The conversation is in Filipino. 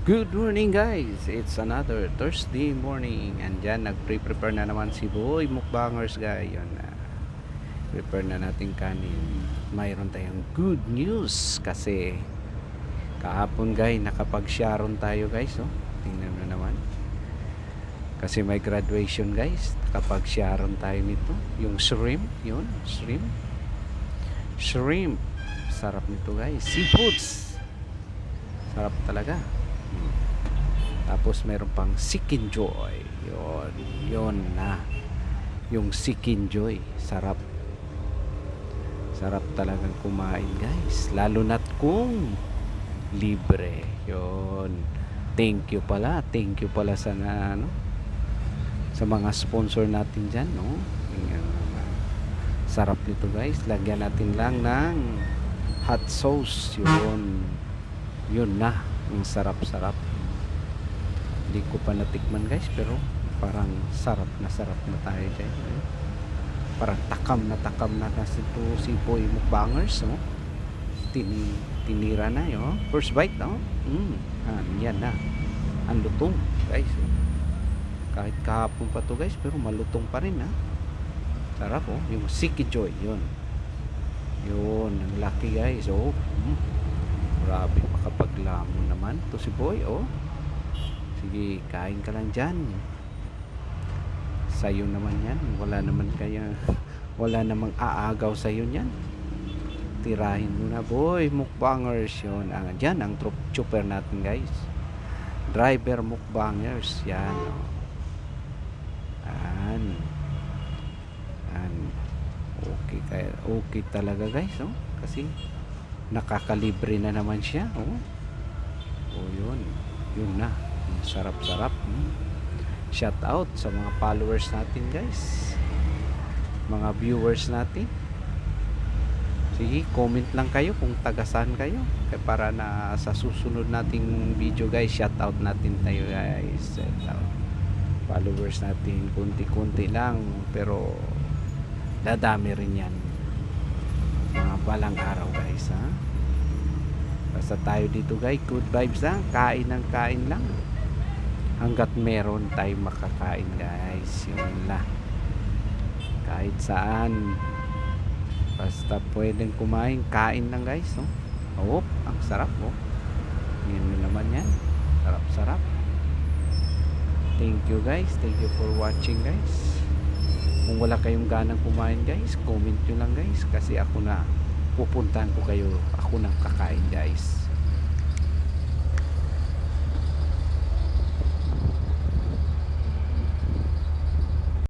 Good morning guys! It's another Thursday morning and dyan nag-prepare na naman si Boy Mukbangers guys. Yun na. Prepare na natin kanin. Mayroon tayong good news kasi kahapon guys nakapag-sharon tayo guys. Oh. Tingnan mo naman. Kasi may graduation guys. Nakapag-sharon tayo nito. Yung shrimp. Yun. Shrimp. Shrimp. Sarap nito guys. Seafoods. Sarap talaga. Tapos meron pang Sikin Joy. Yon, yon na. Yung Sikin Joy, sarap. Sarap talagang kumain, guys. Lalo na't kung libre. Yon. Thank you pala. Thank you pala sa na, ano, sa mga sponsor natin diyan, no. Sarap nito, guys. Lagyan natin lang ng hot sauce. Yun. Yun na. Ang sarap-sarap. Hindi ko pa natikman guys pero parang sarap na sarap na tayo dyan. eh. Parang takam na takam na kasi to si Boy Mukbangers. No? Tini, tinira na yun. First bite no? Mm, ah, yan na. Ang lutong guys. oh. Kahit kahapon pa to guys pero malutong pa rin ha. Sarap oh. Yung Siki Joy yun. Yun. Ang laki guys. Oh. Mm. Grabe makapaglamon naman to si Boy oh. Sige, kain ka lang dyan. Sa'yo naman yan. Wala naman kaya, wala namang aagaw sa'yo yan. Tirahin mo na, boy. Mukbangers yun. Ang, dyan, ang troop chopper natin, guys. Driver mukbangers. Yan, oh. Yan. Yan. Okay, kaya, okay talaga, guys, oh. Kasi, nakakalibre na naman siya, oh. Oh, yun. Yun na. Sarap-sarap. Hmm. Shout out sa mga followers natin, guys. Mga viewers natin. Sige, comment lang kayo kung taga saan kayo. Kaya para na sa susunod nating video, guys, shout out natin tayo, guys. Shout out. Followers natin, kunti-kunti lang. Pero, dadami rin yan. Mga balang araw, guys, ha? Basta tayo dito guys, good vibes lang, kain ng kain lang. Hanggat meron tayong makakain guys, yun lang. Kahit saan, basta pwedeng kumain, kain lang guys. No? Oh, ang sarap oh. Mo naman yan. Sarap-sarap. Thank you guys, thank you for watching guys. Kung wala kayong ganang kumain guys, comment nyo lang guys. Kasi ako na pupuntahan ko kayo ako nang kakain guys